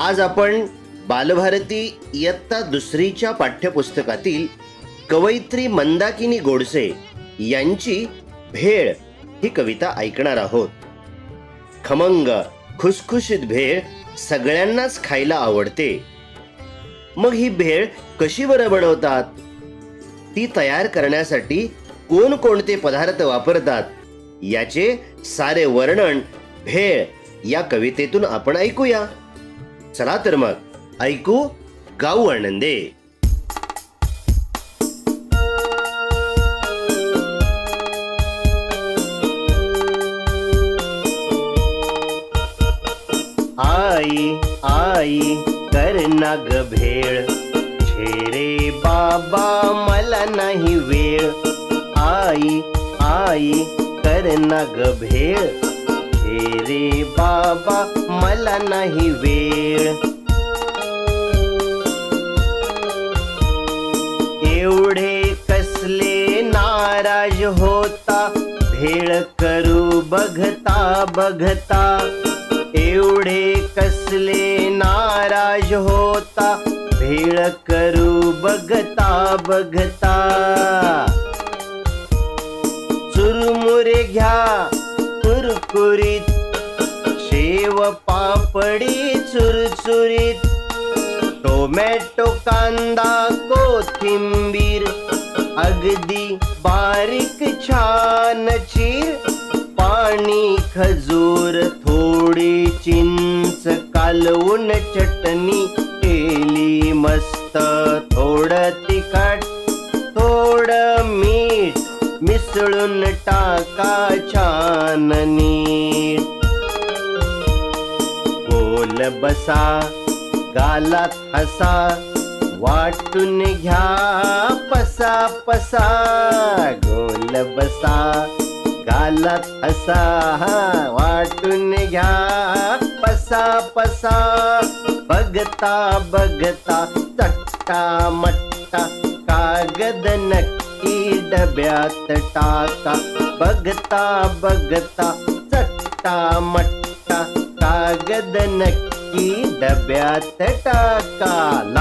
आज आपण बालभारती इयत्ता दुसरीच्या पाठ्यपुस्तकातील कवयित्री मंदाकिनी गोडसे यांची भेळ ही कविता ऐकणार आहोत. खमंग खुसखुशीत भेळ सगळ्यांनाच खायला आवडते. मग ही भेळ कशी बरं बनवतात? ती तयार करण्यासाठी कोणकोणते पदार्थ वापरतात? याचे सारे वर्णन भेळ या कवितेतून आपण ऐकूया. चला तर मग. ऐकू गाऊ आनंदे. आई आई कर ना ग भेळ. छेरे बाबा मला नाही वेळ. आई आई कर ना ग भेळ. छेरे बाबा मला नाही वेळ. एवढे कसले नाराज होता भेळ करू बघता बघता. एवढे कसले नाराज होता भेळ करू बघता बघता. चुरमुरे घ्या कुरकुरीत शेव पापडी चुरचुरीत. टोमॅटो कांदा कोथिंबीर अगदी बारीक छान चीर पाणी खजूर थोडी चिंच कालवून चटणी केली मस्त थोडं मिसळून टाका छान नीट बसा गालात हसा वाटून घ्या पसा पसा. गोल बसा गालात हसा वाटून घ्या पसा पसा. बघता बघता चट्टा मट्टा कागद नक्की डब्यात टाका. बघता बघता चट्टा मट्टा. कागद नक्की डब्यात टाका. ला